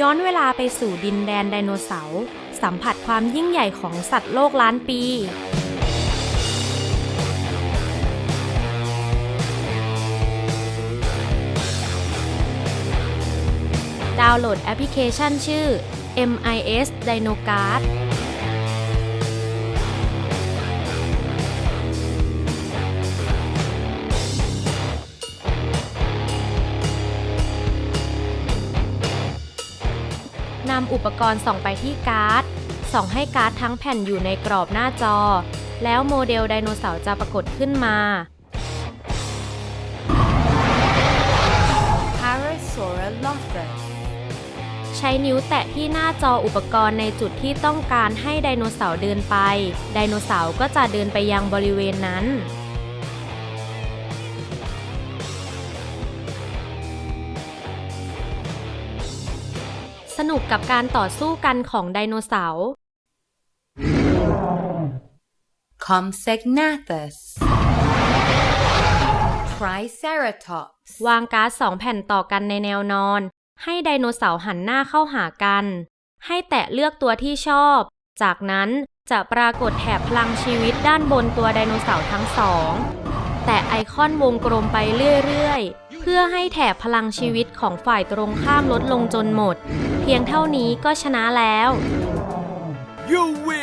ย้อนเวลาไปสู่ดินแดนไดโนเสาร์สัมผัสความยิ่งใหญ่ของสัตว์โลกล้านปี ดาวน์โหลดแอปพลิเคชันชื่อ MIS DinoCard นำอุปกรณ์ส่องไปที่การ์ด ส่องให้การ์ดทั้งแผ่นอยู่ในกรอบหน้าจอ แล้วโมเดลไดโนเสาร์จะปรากฏขึ้นมา Parasaurolophus ใช้นิ้วแตะที่หน้าจออุปกรณ์ในจุดที่ต้องการให้ไดโนเสาร์เดินไป ไดโนเสาร์ก็จะเดินไปยังบริเวณนั้น นุกกับการต่อสู้กันของไดโนเสาร์ Compsognathus Triceratops วางการ์ดสองแผ่นต่อกันในแนวนอน ให้ไดโนเสาร์หันหน้าเข้าหากัน ให้แตะเลือกตัวที่ชอบ จากนั้นจะปรากฏแถบพลังชีวิตด้านบนตัวไดโนเสาร์ทั้งสอง แตะไอคอนวงกลมไปเรื่อย ๆ เพื่อให้แถบพลังชีวิตของฝ่ายตรงข้ามลดลงจนหมดเพียงเท่านี้ก็ชนะแล้ว You win!